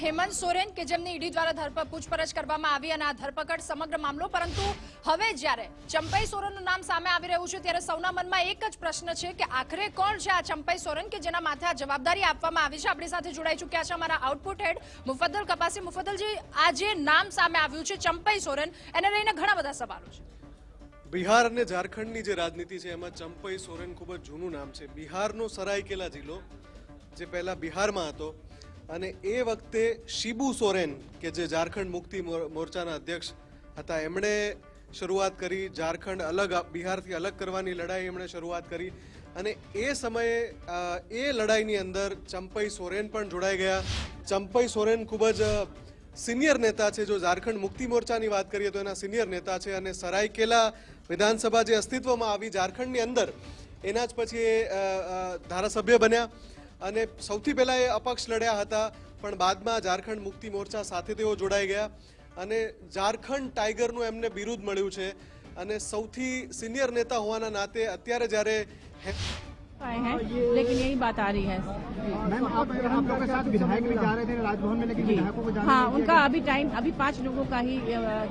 હેમંત સોરેન કે જેમની ઈડી દ્વારા પૂછપરછ કરવામાં આવી અને આ ધરપકડ સમગ્ર મામલો, પરંતુ હવે જ્યારે ચંપાઈ સોરેનનું નામ સામે આવી રહ્યું છે, ત્યારે સૌના મનમાં એક જ પ્રશ્ન છે કે આખરે કોણ છે આ ચંપાઈ સોરેન કે જેના માથે આ જવાબદારી આપવામાં આવી છે? આપણી સાથે જોડાઈ ચૂક્યા છે અમારા આઉટપુટ હેડ મુફદ્દલ કપાસી. મુફદ્દલજી, આ જે નામ સામે આવ્યું છે ચંપાઈ સોરેન, એને લઈને ઘણા બધા સવાલો છે. બિહાર અને ઝારખંડની જે રાજનીતિ છે, એમાં ચંપઈ સોરેન ખૂબ જ જૂનું નામ છે. બિહારનો સરાયકેલા જિલ્લો, જે પહેલા બિહારમાં હતો અને એ વખતે શિબુ સોરેન, કે જે ઝારખંડ મુક્તિ મોર- મોરચાના અધ્યક્ષ હતા, એમણે શરૂઆત કરી. ઝારખંડ અલગ બિહારથી અલગ કરવાની લડાઈ એમણે શરૂઆત કરી. અને એ સમયે એ લડાઈની અંદર ચંપઈ સોરેન પણ જોડાઈ ગયા. ચંપઈ સોરેન ખૂબ જ સિનિયર નેતા છે. જો ઝારખંડ મુક્તિ મોરચાની વાત કરીએ તો એના સિનિયર નેતા છે અને સરાયકેલા વિધાનસભા જે અસ્તિત્વમાં આવી ઝારખંડની અંદર, એના જ પછી એ ધારાસભ્ય બન્યા. અને સૌથી પહેલાં એ અપક્ષ લડ્યા હતા, પણ બાદમાં ઝારખંડ મુક્તિ મોરચા સાથે તેઓ જોડાઈ ગયા અને ઝારખંડ ટાઈગરનું એમને બિરુદ મળ્યું છે. અને સૌથી સિનિયર નેતા હોવાના નાતે અત્યારે જ્યારે आए हैं लेकिन यही बात आ रही है। मैम आप आप लोग के साथ विधायक भी जा रहे थे राजभवन में लेकिन विधायकों को हाँ उनका अभी टाइम अभी पाँच लोगों का ही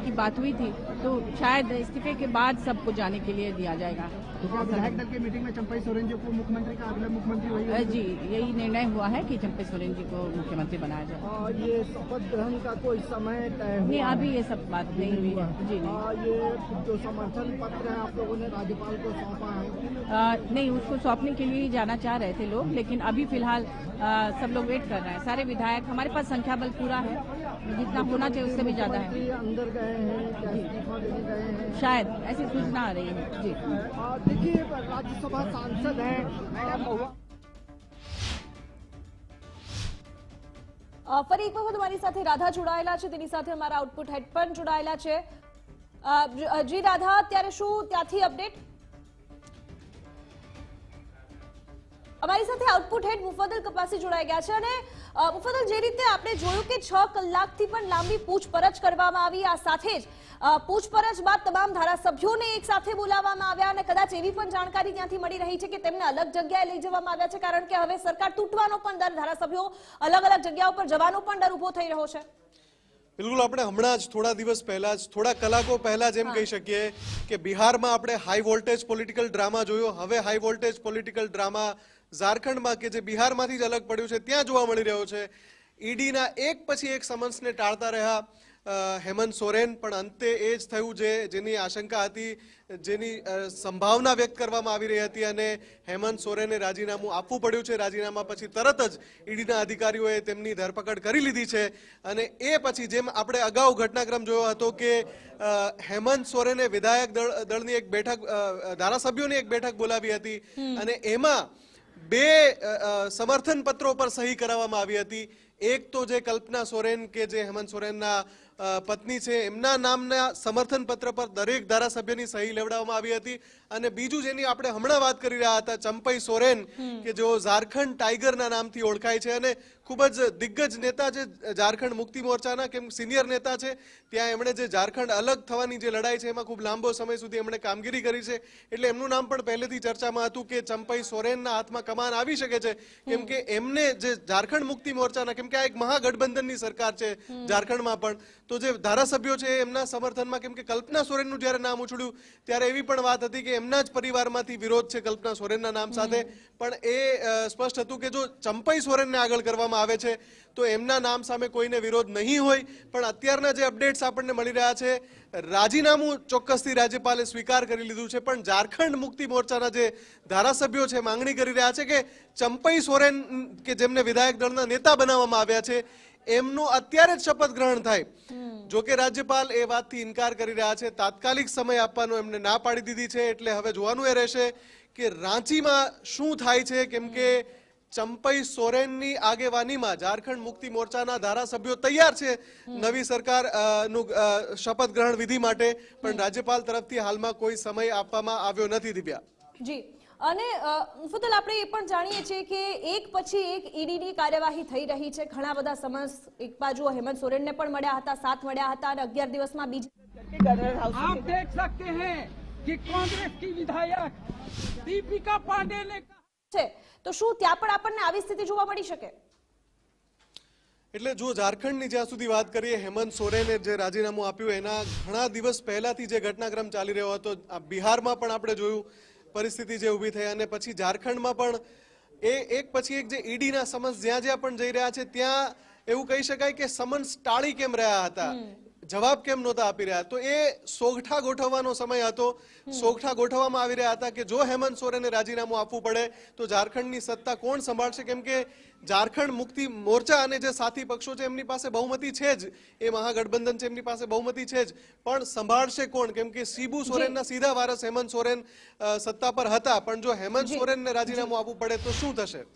की बात हुई थी तो शायद इस्तीफे के बाद सबको जाने के लिए दिया जाएगा। तो विधायक दल की मीटिंग में चंपई सोरेन जी को मुख्यमंत्री का अगला मुख्यमंत्री वही जी यही निर्णय हुआ है कि चंपे सोरेन जी को मुख्यमंत्री बनाया जाए। और ये शपथ ग्रहण का कोई समय तय नहीं अभी ये सब बात नहीं हुई। है जी नहीं। ये जो समर्थन पत्र है आप लोगों ने राज्यपाल को सौंपा है? नहीं उसको सौंपने के लिए ही जाना चाह रहे थे लोग लेकिन अभी फिलहाल अ, सब लोग वेट कर रहे हैं सारे विधायक हमारे पास संख्या बल पूरा है जितना होना चाहिए उससे भी ज्यादा है मुख्यमंत्री अंदर गए हैं क्या इस्तीफा देने गए हैं शायद ऐसी सूचना आ रही है जी और देखिए राज्यसभा सांसद हैं मैडम महुआ અ, ફરી એક વખત અમારી સાથે રાધા જોડાયેલા છે તેની સાથે અમારા આઉટપુટ હેડ પણ જોડાયેલા છે અ, જ- અ, જી રાધા અત્યારે શું ત્યાંથી અપડેટ અમારી સાથે આઉટપુટ હેડ મુફદલ કપાસી જોડાઈ ગયા છે અને મુફદલ જે રીતે આપણે જોયું કે છ કલાકથી પણ લાંબી પૂછપરછ કરવામાં આવી, આ સાથે જ પૂછપરછ બાદ તમામ ધારાસભ્યોને એક સાથે બોલાવવામાં આવ્યા અને કદાચ એવી પણ જાણકારી ત્યાંથી મળી રહી છે કે તેમને અલગ જગ્યાએ લઈ જવામાં આવ્યા છે, કારણ કે હવે સરકાર તૂટવાનો પણ દર, ધારાસભ્યો અલગ અલગ જગ્યાઓ પર જવાનો પણ ડર ઊભો થઈ રહ્યો છે. બિલકુલ આપણે હમણાં જ થોડા દિવસ પહેલા જ થોડા કલાકો પહેલા જ એમ કહી શકીએ કે બિહારમાં આપણે હાઈ વોલ્ટેજ પોલિટિકલ ડ્રામા જોયો. હવે હાઈ વોલ્ટેજ પોલિટિકલ ડ્રામા ઝારખંડમાં કે જે બિહારમાંથી જ અલગ પડ્યું છે ત્યાં જોવા મળી રહ્યો છે. ઈડીના એક પછી એક સમન્સને ટાળતા રહ્યા. હેમંત સોરેન પણ અંતે એ જ થયું જે જેની આશંકા હતી જેની સંભાવના વ્યક્ત કરવામાં આવી રહી હતી અને હેમંત સોરેને રાજીનામું આપવું પડ્યું છે. રાજીનામા પછી તરત જ ઈડીના અધિકારીઓએ તેમની ધરપકડ કરી લીધી છે અને એ પછી જેમ આપણે અગાઉ ઘટનાક્રમ જોયો હતો કે હેમંત સોરેને વિધાયક દળ દળની એક બેઠક ધારાસભ્યોની એક બેઠક બોલાવી હતી અને એમાં બે સમર્થન પત્રો પર સહી કરાવવામાં આવી હતી. એક તો જે કલ્પના સોરેન કે જે હેમંત સોરેનના પત્ની છે એમના નામના સમર્થન પત્ર પર દરેક ધારાસભ્યની સહી લેવડાવવામાં આવી હતી. અને બીજું જેની આપણે હમણાં વાત કરી રહ્યા હતા ચંપઈ સોરેન કે જેઓ ઝારખંડ ટાઈગરના નામથી ઓળખાય છે અને ખૂબ જ દિગ્ગજ નેતા છે ઝારખંડ મુક્તિ મોરચાના કેમ સિનિયર નેતા છે. ત્યાં એમણે જે ઝારખંડ અલગ થવાની જે લડાઈ છે એમાં ખૂબ લાંબો સમય સુધી એમણે કામગીરી કરી છે. એટલે એમનું નામ પણ પહેલેથી ચર્ચામાં હતું કે ચંપઈ સોરેનના હાથમાં કમાન આવી શકે છે. કેમ કે એમને જે ઝારખંડ મુક્તિ મોરચાના કેમ કે આ એક મહાગઠબંધનની સરકાર છે ઝારખંડમાં પણ. તો જે ધારાસભ્યો છે એમના સમર્થનમાં કેમ કે કલ્પના સોરેનનું જ્યારે નામ ઉછળ્યું ત્યારે એવી પણ વાત હતી કે એમના જ પરિવારમાંથી વિરોધ છે કલ્પના સોરેનના નામ સાથે. પણ એ સ્પષ્ટ હતું કે જો ચંપઈ સોરેનને આગળ કરવામાં આવે છે તો એમના નામ સામે કોઈને વિરોધ નહીં હોય. પણ અત્યારના જે અપડેટ્સ આપણને મળી રહ્યા છે રાજીનામું ચોક્કસથી રાજ્યપાલે સ્વીકાર કરી લીધું છે પણ ઝારખંડ મુક્તિ મોરચાના જે ધારાસભ્યો છે માંગણી કરી રહ્યા છે કે ચંપઈ સોરેન કે જેમને વિધાયક દળના નેતા બનાવવામાં આવ્યા છે. એમનું અત્યારે જ શપથ ગ્રહણ થાય. જો કે રાજ્યપાલ એ વાતથી ઇનકાર કરી રહ્યા છે. તાત્કાલિક સમય આપવાનો એમને ના પાડી દીધી છે. એટલે હવે જોવાનું એ રહેશે કે રાંચીમાં શું થાય છે. કેમ કે ચંપઈ સોરેનની આગેવાનીમાં ઝારખંડ મુક્તિ મોરચાના ધારાસભ્યો તૈયાર છે. નવી સરકારનું શપથ ગ્રહણ વિધિ માટે. પણ રાજ્યપાલ તરફથી હાલમાં કોઈ સમય આપવામાં આવ્યો નથી દિવ્યા. જી. અને મુફદલ આપણે એ પણ જાણીએ છીએ કે એક પછી એક ઈડીની કાર્યવાહી થઈ રહી છે. ઘણા બધા સમન્સ એક બાજુ હેમંત સોરેનને પણ મળ્યા હતા સાત મળ્યા હતા અને અગિયાર દિવસમાં બીજા આપ દેખ સકતે હૈ કે કોંગ્રેસ કી વિધાયક દીપિકા પાંડે ને છે. તો શું ત્યાં પણ આપણને આવી સ્થિતિ જોવા મળી શકે? એટલે જો ઝારખંડની જ્યાં સુધી વાત કરીએ હેમંત સોરેને જે રાજીનામું આપ્યું એના ઘણા દિવસ પહેલાથી જે ઘટનાક્રમ ચાલી રહ્યો હતો બિહારમાં પણ આપણે જોયું પરિસ્થિતિ જે ઊભી થઈ અને પછી ઝારખંડમાં પણ એ એક પછી એક જે ઈડીના સમન્સ જ્યાં જ્યાં પણ જઈ રહ્યા છે, ત્યાં એવું કહી શકાય કે સમન્સ ટાળી કેમ રહ્યા હતા. જવાબ કેમ નહોતા આપી રહ્યા? તો એ સોગઠા ગોઠવવાનો સમય હતો. સોગઠા ગોઠવવામાં આવી રહ્યા હતા કે જો હેમંત સોરેને રાજીનામું આપવું પડે તો ઝારખંડની સત્તા કોણ સંભાળશે? કેમ કે ઝારખંડ મુક્તિ મોરચા અને જે સાથી પક્ષો છે એમની પાસે બહુમતી છે જ. એ મહાગઠબંધન છે એમની પાસે બહુમતી છે જ. પણ સંભાળશે કોણ? કેમ કે શિબુ સોરેનના સીધા વારસ હેમંત સોરેન સત્તા પર હતા. પણ જો હેમંત સોરેનને રાજીનામું આપવું પડે તો શું થશે?